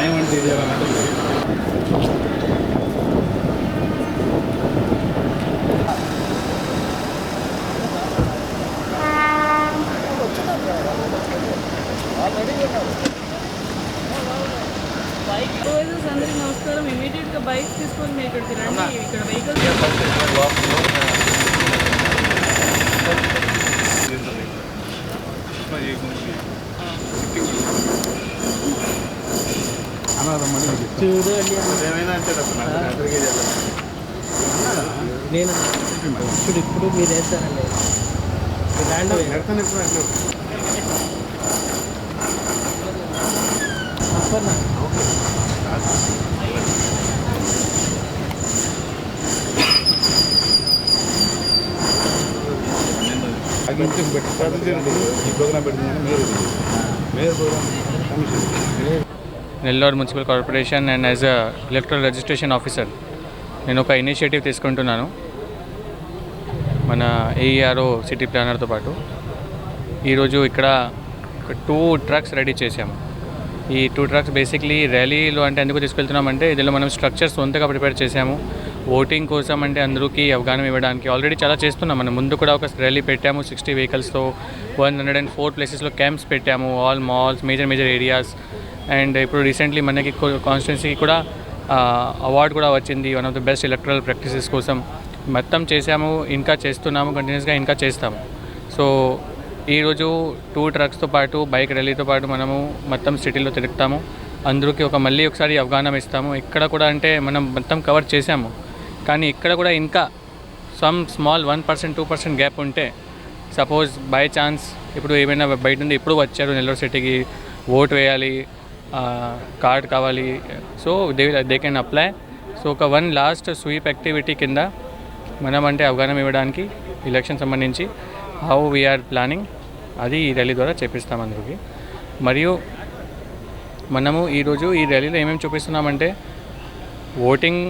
ఏమంటే ఇది bike OS అందరికి నమస్కారం. ఇమీడియట్గా బైక్ తీసుకొని మీరు ఇక్కడికి రండి ఇక్కడ వెహికల్స్ చూడు అండి ఏమైనా అంటే నాకు అక్కడికే చేయాలి నేను ఇప్పుడు ఇప్పుడు మీరు వేస్తారండి. అప్పన్న పెట్టి ఈ ప్రోగ్రామ్ పెట్టిందని మీరు mayor program commission. Nellore municipal corporation and as a electoral registration officer. నేను ఒక ఇనిషియేటివ్ తీసుకుంటున్నాను. మన ఏఈఆర్ఓ సిటీ ప్లానర్తో పాటు. ఈరోజు ఇక్కడ టూ ట్రక్స్ రెడీ చేసాము ఈ టూ ట్రక్స్ బేసిక్లీ ర్యాలీలో అంటే ఎందుకు తీసుకెళ్తున్నామంటే ఇందులో మనం స్ట్రక్చర్ సొంతగా ప్రిపేర్ చేసాము ఓటింగ్ కోసం అంటే అందరికీ అవగాహన ఇవ్వడానికి ఆల్రెడీ చాలా చేస్తున్నాం. మనం ముందు కూడా ఒక ర్యాలీ పెట్టాము సిక్స్టీ వెహికల్స్తో. వన్ హండ్రెడ్ అండ్ ఫోర్ ప్లేసెస్లో క్యాంప్స్ పెట్టాము all malls major major areas. And ఇప్పుడు రీసెంట్లీ మనకి కాన్స్టిట్యున్సీకి కూడా అవార్డు కూడా వచ్చింది. One of the best electoral practices కోసం. మొత్తం చేసాము ఇంకా చేస్తున్నాము కంటిన్యూస్గా ఇంకా చేస్తాము. సో ఈరోజు టూ ట్రక్స్తో పాటు బైక్ ర్యాలీతో పాటు మనము మొత్తం సిటీలో తిరుగుతాము. అందరికీ ఒక మళ్ళీ ఒకసారి అవగాహన ఇస్తాము. ఇక్కడ కూడా అంటే మనం మొత్తం కవర్ చేసాము కానీ ఇక్కడ కూడా ఇంకా some small one percent two percent gap ఉంటే సపోజ్ బై ఛాన్స్ ఇప్పుడు ఏమైనా బయట నుండి ఇప్పుడు వచ్చారు నెల్లూరు సిటీకి ఓటు వేయాలి కార్డ్ కావాలి. So they they can apply so ఒక వన్ లాస్ట్ స్వీప్ యాక్టివిటీ కింద మనం అంటే అవగాహన ఇవ్వడానికి ఎలక్షన్ సంబంధించి హౌ వీఆర్ ప్లానింగ్ అది ఈ ర్యాలీ ద్వారా చేపిస్తాం అందరికి. మరియు మనము ఈరోజు ఈ ర్యాలీలో ఏమేమి చూపిస్తున్నామంటే ఓటింగ్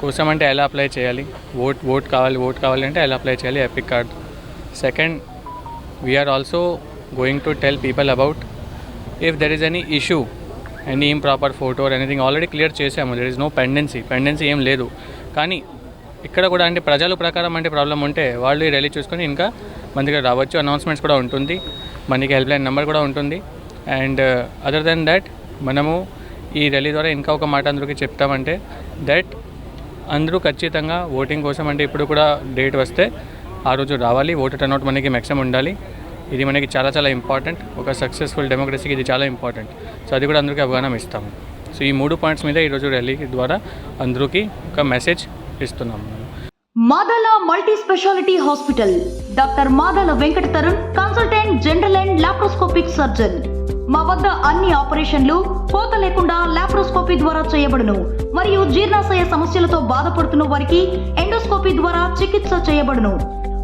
కోసం అంటే ఎలా అప్లై చేయాలి? ఓట్ ఓట్ కావాలి ఓట్ కావాలి అంటే ఎలా అప్లై చేయాలి? EPIC card second we are also going to tell people about if there is any issue any improper photo anything already clear చేసాము there is no pendency pendency ఏం లేదు. కానీ ఇక్కడ కూడా అంటే ప్రజల ప్రకారం అంటే ప్రాబ్లం ఉంటే వాళ్ళు ఈ ర్యాలీ చూసుకొని ఇంకా మన దగ్గర రావచ్చు. అనౌన్స్మెంట్స్ కూడా ఉంటుంది. మనకి హెల్ప్ లైన్ నెంబర్ కూడా ఉంటుంది. అండ్ అదర్ దెన్ దట్ మనము ఈ ర్యాలీ ద్వారా ఇంకా ఒక మాట అందరికీ చెప్తామంటే దట్ అందరూ ఖచ్చితంగా ఓటింగ్ కోసం అంటే ఇప్పుడు కూడా డేట్ వస్తే ఆ రోజు రావాలి. ఓటర్ టర్నౌట్ మనకి మ్యాక్సిమం ఉండాలి. ఇది మనకి చాలా చాలా ఇంపార్టెంట్ ఒక సక్సెస్ఫుల్ డెమోక్రసీకి ఇది చాలా ఇంపార్టెంట్ సో అది కూడా అందరికీ అవగాహన ఇస్తాము. సో ఈ మూడు పాయింట్స్ మీద ఈరోజు ర్యాలీ ద్వారా అందరికీ ఒక మెసేజ్ ఇస్తున్నాము. Madala multi speciality hospital doctor Madala Venkata Tarun consultant general and laparoscopic surgeon మా వద్ద అన్ని ఆపరేషన్లు కోత లేకుండా లాప్రోస్కోపీ ద్వారా చేయబడును. మరియు జీర్ణాశయ సమస్యలతో బాధపడుతున్న వారికి ఎండోస్కోపీ ద్వారా చికిత్స చేయబడును.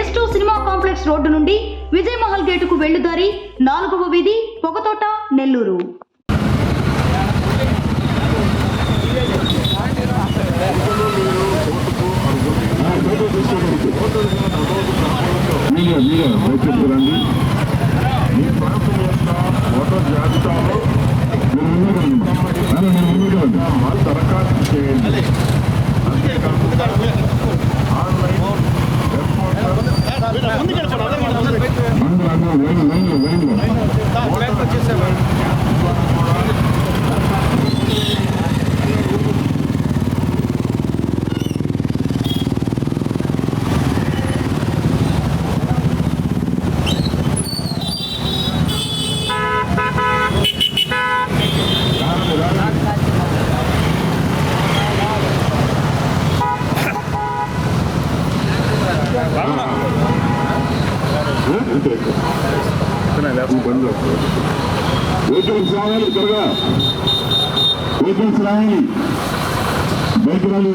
S two cinema complex road నుండి విజయ్ మహల్ గేటుకు వెళ్ళుదారి నాలుగవ వీధి పొగతోట నెల్లూరు. వెహికల్స్ రావాలి త్వరగా వెహికల్స్ రావాలి బైక్ రాలి